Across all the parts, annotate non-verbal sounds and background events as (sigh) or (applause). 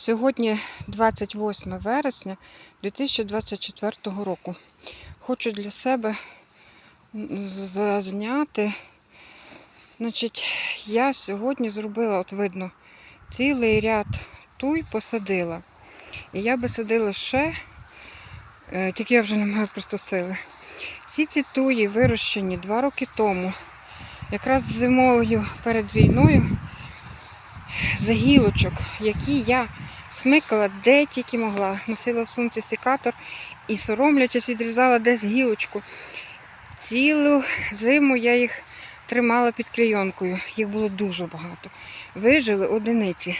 Сьогодні 28 вересня 2024 року. Хочу для себе зазняти. Значить, я сьогодні зробила, от видно, цілий ряд туй посадила. І я би садила ще, е, тільки я вже не маю просто сили. Всі ці туї вирощені два роки тому, якраз зимою перед війною, з гілочок, які я смикала де тільки могла. Носила в сумці секатор і соромлячись відрізала десь гілочку. Цілу зиму я їх тримала під клейонкою. Їх було дуже багато. Вижили одиниці.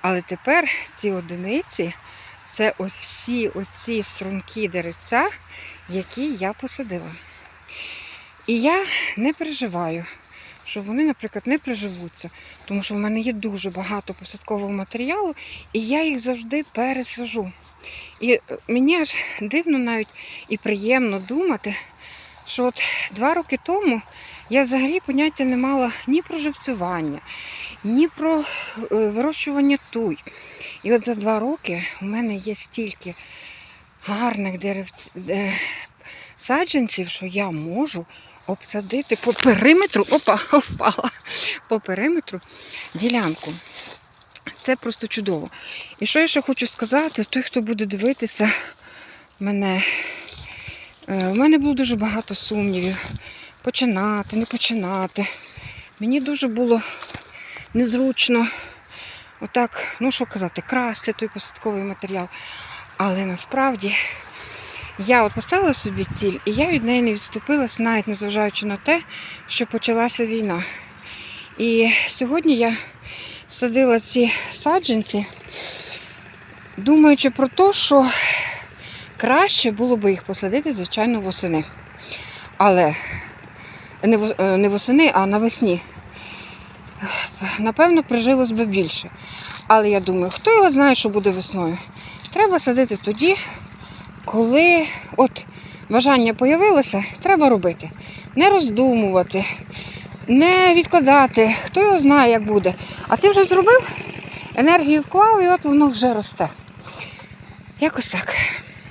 Але тепер ці одиниці це ось всі оці струнки деревця, які я посадила. І я не переживаю, що вони, наприклад, не приживуться, тому що в мене є дуже багато посадкового матеріалу, і я їх завжди пересажу. І е, мені аж дивно навіть і приємно думати, що от два роки тому я взагалі поняття не мала ні про живцювання, ні про е, вирощування туй. І от за два роки у мене є стільки гарних деревць, е, саджанців, що я можу обсадити по периметру, опа, (laughs) впала, по периметру ділянку. Це просто чудово. І що я ще хочу сказати, той, хто буде дивитися мене, е, у мене було дуже багато сумнівів. Починати, не починати. Мені дуже було незручно, отак, ну що казати, красти той посадковий матеріал. Але насправді я от поставила собі ціль, і я від неї не відступилась, навіть незважаючи на те, що почалася війна. І сьогодні я садила ці саджанці, думаючи про те, що краще було би їх посадити, звичайно, восени. Але е, не восени, а навесні. Напевно, прижилось би більше. Але я думаю, хто його знає, що буде весною. Треба садити тоді, коли от бажання появилося, треба робити. Не роздумувати, не відкладати. Хто його знає, як буде. А ти вже зробив, енергію вклав, і от воно вже росте. Якось так.